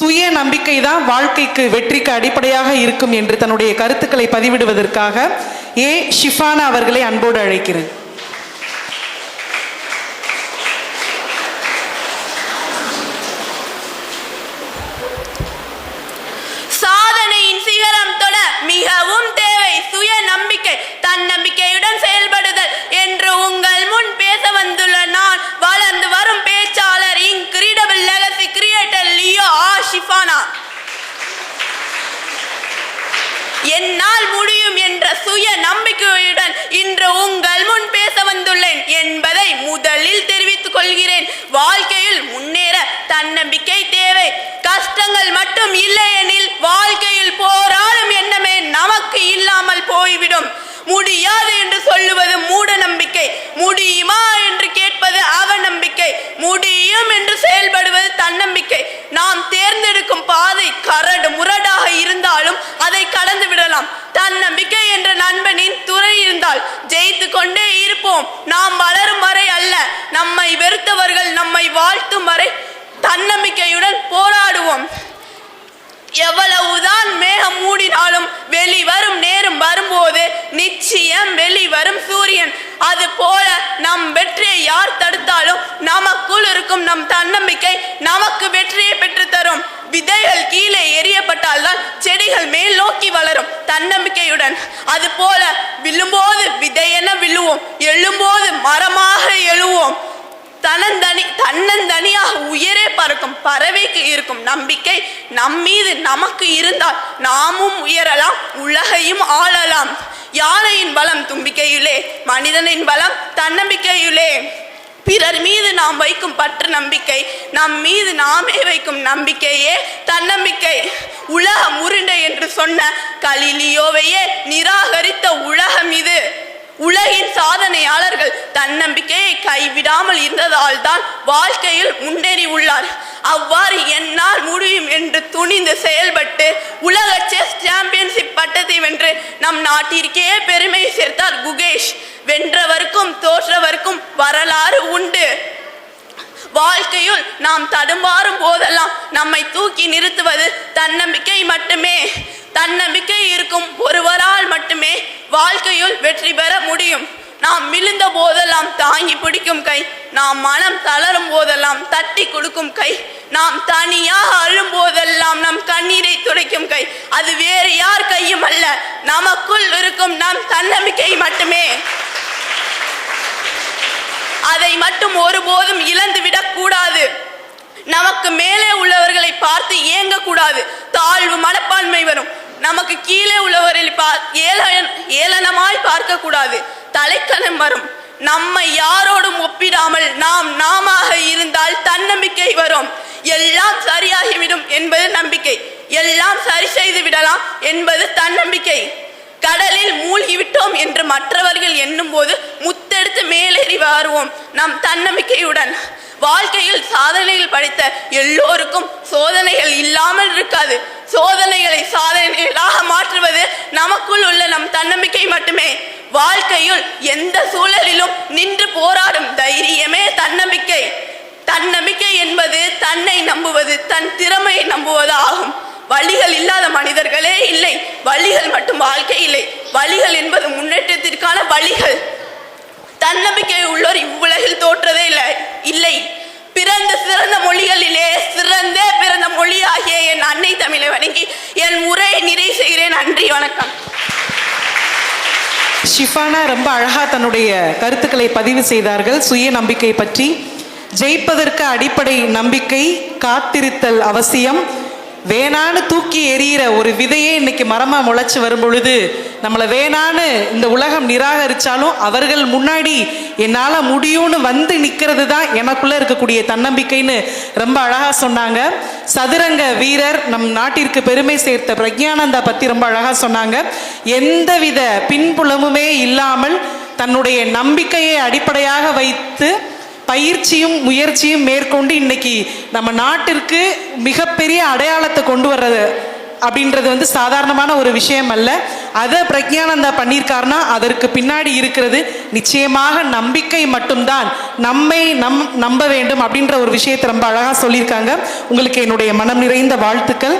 சுய நம்பிக்கை தான் வாழ்க்கைக்கு வெற்றிக்கு அடிப்படையாக இருக்கும் என்று தன்னுடைய கருத்துக்களை பதிவிடுவதற்காக ஏ ஷிஃபானா அவர்களை அன்போடு அழைக்கிறேன். என்னால் முடியும் என்ற சுய நம்பிக்கையுடன் இன்று உங்கள் முன் பேச வந்துள்ளேன் என்பதை முதலில் தெரிவித்துக் கொள்கிறேன். வாழ்க்கையில் முன்னேற தன்னம்பிக்கை தேவை. கஷ்டங்கள் மட்டும் இல்லையெனில் வாழ்க்கையில் போராடும் எண்ணமே நமக்கு இல்லாமல் போய்விடும். முடியாது என்று சொல்லுவது மூட நம்பிக்கை. முடியுமா என்று கேட்பது அவநம்பிக்கை. முடியும் என்று செயல்படுவது தன்னம்பிக்கை. நாம் தேர்ந்தெடுக்கும் பாதை கரடு முரடாக இருந்தாலும் அதை கடந்து விடலாம் தன்னம்பிக்கை என்ற நண்பனின் துணை இருந்தால் ஜெயித்து கொண்டே இருப்போம் நாம் வளரும் வரை அல்ல. நம்மை வெறுத்தவர்கள் நம்மை வாழ்த்தும் வரை தன்னம்பிக்கையுடன் போராடுவோம். எவ்வளவுதான் மேகம் மூடினாலும் வெளிவரும் நேரம் வரும்போது நிச்சயம் வெளிவரும் சூரியன். அது போல நம் வெற்றியை யார் தடுத்தாலும் நமக்குள் இருக்கும் நம் தன்னம்பிக்கை நமக்கு வெற்றியை பெற்றுத்தரும். விதைகள் கீழே எரியப்பட்டால்தான் செடிகள் மேல் நோக்கி வளரும் தன்னம்பிக்கையுடன். அது போல விழும்போது விதையென விழுவோம் எழும்போது மரமாக எழுவோம். தனந்தனி தன்னந்தனியாக உயரே பறக்கும். பறவைக்கு இருக்கும் நம்பிக்கை நம் மீது நமக்கு இருந்தால் நாமும் உயரலாம் உலகையும் ஆளலாம். யானையின் பலம் தும்பிக்கையிலே மனிதனின் பலம் தன்னம்பிக்கையிலே. பிறர் மீது நாம் வைக்கும் பற்று நம்பிக்கை நம் மீது நாமே வைக்கும் நம்பிக்கையே தன்னம்பிக்கை. உலகம் உருண்டை என்று சொன்ன கலிலியோவையே நிராகரித்த உலகம் இது. உலகின் சாதனையாளர்கள் தன்னம்பிக்கையை கைவிடாமல் இருந்ததால் தான் வாழ்க்கையில் முன்னேறி உள்ளார். அவ்வாறு என்னால் முடியும் என்று துணிந்து செயல்பட்டு உலக செஸ் சாம்பியன்ஷிப் பட்டத்தை வென்று நம் நாட்டிற்கே பெருமை சேர்த்தார் குகேஷ். வென்றவருக்கும் தோற்றவருக்கும் வரலாறு உண்டு. வாழ்க்கையில் நாம் தடுமாறும் போதெல்லாம் நம்மை தூக்கி நிறுத்துவது தன்னம்பிக்கை மட்டுமே. தன்னம்பிக்கை இருக்கும் ஒருவரால் மட்டுமே வாழ்க்கையில் வெற்றி பெற முடியும். நாம் விழுந்த போதெல்லாம் தாங்கி பிடிக்கும் கை நாம் மனம் தளரும் போதெல்லாம் தட்டி கொடுக்கும் கை நாம் தனியாக அழும் போதெல்லாம் நம் கண்ணீரை துடைக்கும் கை. அது வேறு யார் கையும் அல்ல நமக்குள் இருக்கும் நம் தன்னம்பிக்கை மட்டுமே. அதை மட்டும் ஒருபோதும் இழந்து விடக்கூடாது. நமக்கு மேலே உள்ளவர்களை பார்த்து ஏங்கக்கூடாது. தாழ்வு மனப்பான்மை வரும். நமக்கு கீழே உள்ளவர்களை பா ஏளன ஏளனமாய் பார்க்க கூடாது தலைக்கணம் வரும். நம்மை யாரோடும் ஒப்பிடாமல் நாம் நாமாக இருந்தால் தன்னம்பிக்கை வரும். எல்லாம் சரியாகிவிடும் என்பது நம்பிக்கை. எல்லாம் சரி செய்து விடலாம் என்பது தன்னம்பிக்கை. கடலில் மூழ்கிவிட்டோம் என்று மற்றவர்கள் எண்ணும் போது மேலேறி வருவோம் நம் தன்னம்பிக்கையுடன் வாழ்க்கையில் சாதனையில் படித்த எல்லோருக்கும் சோதனைகள் இல்லாமல் இருக்காது. சோதனைகளை சாதனைகளாக மாற்றுவது நமக்குள் உள்ள நம் தன்னம்பிக்கை மட்டுமே. வாழ்க்கையில் எந்த சூழலிலும் நின்று போராடும் தைரியமே தன்னம்பிக்கை. தன்னம்பிக்கை என்பது தன்னை நம்புவது தன் திறமையை நம்புவது ஆகும். வழிகள் இல்லாத மனிதர்களே இல்லை. வழிகள் மட்டும் வாழ்க்கை இல்லை. வழிகள் என்பது முன்னேற்றத்திற்கான வழிகள். தன்னம்பிக்கை உள்ளோர் இவ்வுலகில் தோற்றதே இல்லை இல்லை. பிறந்த சிறந்த மொழிகளிலே சிறந்த பிறந்த மொழியாகிய என் அன்னை தமிழை வணங்கி என் உரையை நிறைவு செய்கிறேன். நன்றி வணக்கம். ஷிஃபானா ரொம்ப அழகா தன்னுடைய கருத்துக்களை பதிவு செய்தார்கள். சுய நம்பிக்கை பற்றி. ஜெயிப்பதற்கு அடிப்படை நம்பிக்கை காத்திருத்தல் அவசியம். வேணான்னு தூக்கி எறிகிற ஒரு விதையே இன்னைக்கு மரமா முளைச்சு வரும் பொழுது நம்மளை வேணான்னு இந்த உலகம் நிராகரிச்சாலும் அவர்கள் முன்னாடி என்னால் முடியும்னு வந்து நிற்கிறது தான் எனக்குள்ளே இருக்கக்கூடிய தன்னம்பிக்கைன்னு ரொம்ப அழகாக சொன்னாங்க. சதுரங்க வீரர் நம் நாட்டிற்கு பெருமை சேர்த்த பிரக்ஞானந்தா பற்றி ரொம்ப அழகாக சொன்னாங்க. எந்தவித பின்புலமுமே இல்லாமல் தன்னுடைய நம்பிக்கையை அடிப்படையாக வைத்து பயிற்சியும் முயற்சியும் மேற்கொண்டு இன்னைக்கு நம்ம நாட்டிற்கு மிக மிகப்பெரிய அடையாளத்தை கொண்டு வர்றது அப்படின்றது வந்து சாதாரணமான ஒரு விஷயம் அல்ல. அதை பிரக்ஞானந்தா பண்ணியிருக்காருன்னா அதற்கு பின்னாடி இருக்கிறது நிச்சயமாக நம்பிக்கை மட்டும்தான். நம்மை நம் நம்ப வேண்டும் அப்படின்ற ஒரு விஷயத்தை ரொம்ப அழகாக சொல்லியிருக்காங்க. உங்களுக்கு என்னுடைய மனம் நிறைந்த வாழ்த்துக்கள்.